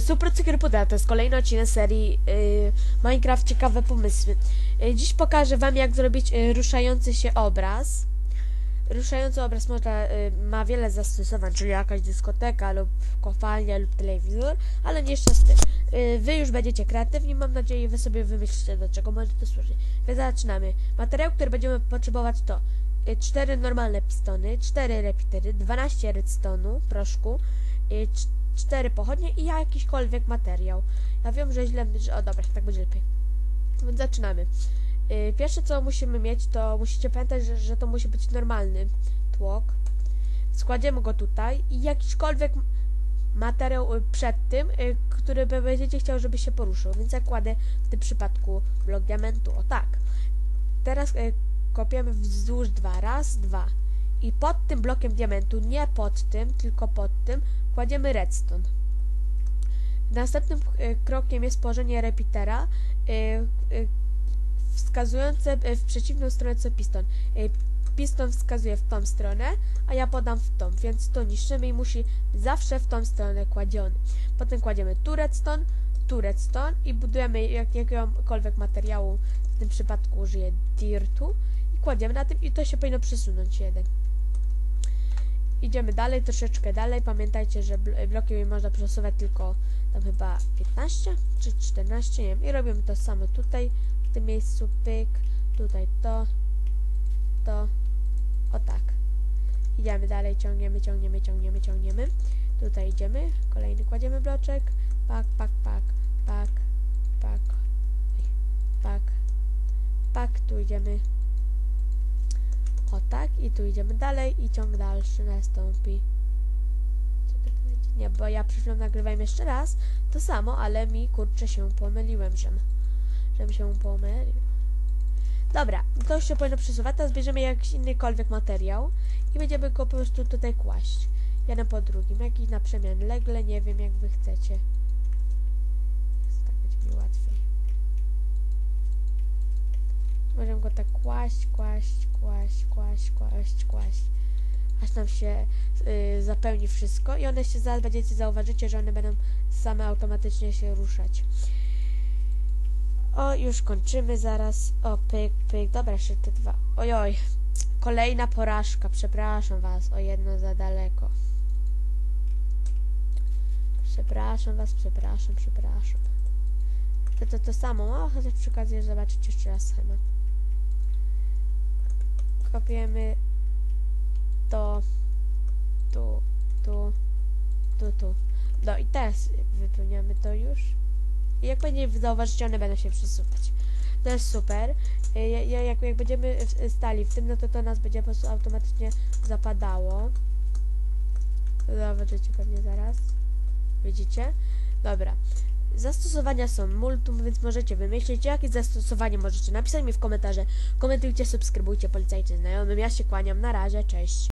Super Cukier Puder to jest kolejny odcinek serii yy, Minecraft Ciekawe Pomysły. Yy, dziś pokażę Wam, jak zrobić yy, ruszający się obraz. Ruszający obraz można, y, ma wiele zastosowań, czyli jakaś dyskoteka lub kopalnia lub telewizor, ale nie jeszcze z tym. Y, wy już będziecie kreatywni, mam nadzieję, Wy sobie wymyślicie, do czego może to służyć. Więc zaczynamy. Materiał, który będziemy potrzebować to y, 4 normalne pistony, 4 repetery, 12 redstone'u, proszku, 4 cztery pochodnie i jakiśkolwiek materiał. Ja wiem, że źle, że... O, dobra, tak będzie lepiej. Więc zaczynamy. Y, pierwsze, co musimy mieć, to musicie pamiętać, że, że to musi być normalny tłok. Składziemy go tutaj i jakiśkolwiek materiał y, przed tym, y, który będziecie chciał, żeby się poruszył. Więc ja kładę w tym przypadku blok diamentu. O tak. Teraz kopiemy wzdłuż dwa. Raz, dwa. I pod tym blokiem diamentu, nie pod tym, tylko pod tym, kładziemy redstone. Następnym y, krokiem jest położenie repeatera y, y, wskazujące w przeciwną stronę co piston. Piston wskazuje w tą stronę, a ja podam w tą, więc to niszczymy i musi zawsze w tą stronę kładziony. Potem kładziemy tu redstone, tu redstone i budujemy jak, jakiegokolwiek materiału, w tym przypadku użyję dirtu i kładziemy na tym i to się powinno przesunąć jeden. Idziemy dalej, troszeczkę dalej. Pamiętajcie, że bl bloki można przesuwać tylko tam chyba 15 czy 14, nie wiem. I robimy to samo tutaj, w tym miejscu, pyk, tutaj to, to, o tak. Idziemy dalej, ciągniemy, ciągniemy, ciągniemy, ciągniemy. Tutaj idziemy, kolejny kładziemy bloczek, pak, pak, pak, pak, pak, pak, pak, tu idziemy, o tak, i tu idziemy dalej i ciąg dalszy nastąpi. Nie, bo ja przed chwilą nagrywałem jeszcze raz to samo, ale mi kurczę się pomyliłem, żem, żem się pomylił. Dobra, to się powinno przesuwać. Teraz bierzemy jakiś innykolwiek materiał i będziemy go po prostu tutaj kłaść. Jeden po drugim, jakiś na przemian legle, nie wiem jak wy chcecie. Tak będzie mi łatwiej. Go tak kłaść, kłaść, kłaść, kłaść, kłaść, kłaść. Aż nam się y, zapełni wszystko i one się zaraz będziecie zauważycie, że one będą same automatycznie się ruszać. O, już kończymy zaraz. O, pyk, pyk. Dobra, jeszcze te dwa. Ojoj. Kolejna porażka. Przepraszam was o jedno za daleko. Przepraszam was, przepraszam, przepraszam. To to, to samo. O, chociaż przy okazji zobaczyć jeszcze raz schemat. Kopiemy to, tu, tu, tu, tu. No i teraz wypełniamy to już. I jak będzie zauważycie, one będą się przesuwać. To jest super. Ja, ja, jak, jak będziemy stali w tym, no to to nas będzie po prostu automatycznie zapadało. Zobaczycie pewnie zaraz. Widzicie? Dobra. Zastosowania są multum, więc możecie wymyślić, jakie zastosowanie możecie napisać mi w komentarze. Komentujcie, subskrybujcie, polecajcie znajomym. Ja się kłaniam. Na razie, cześć.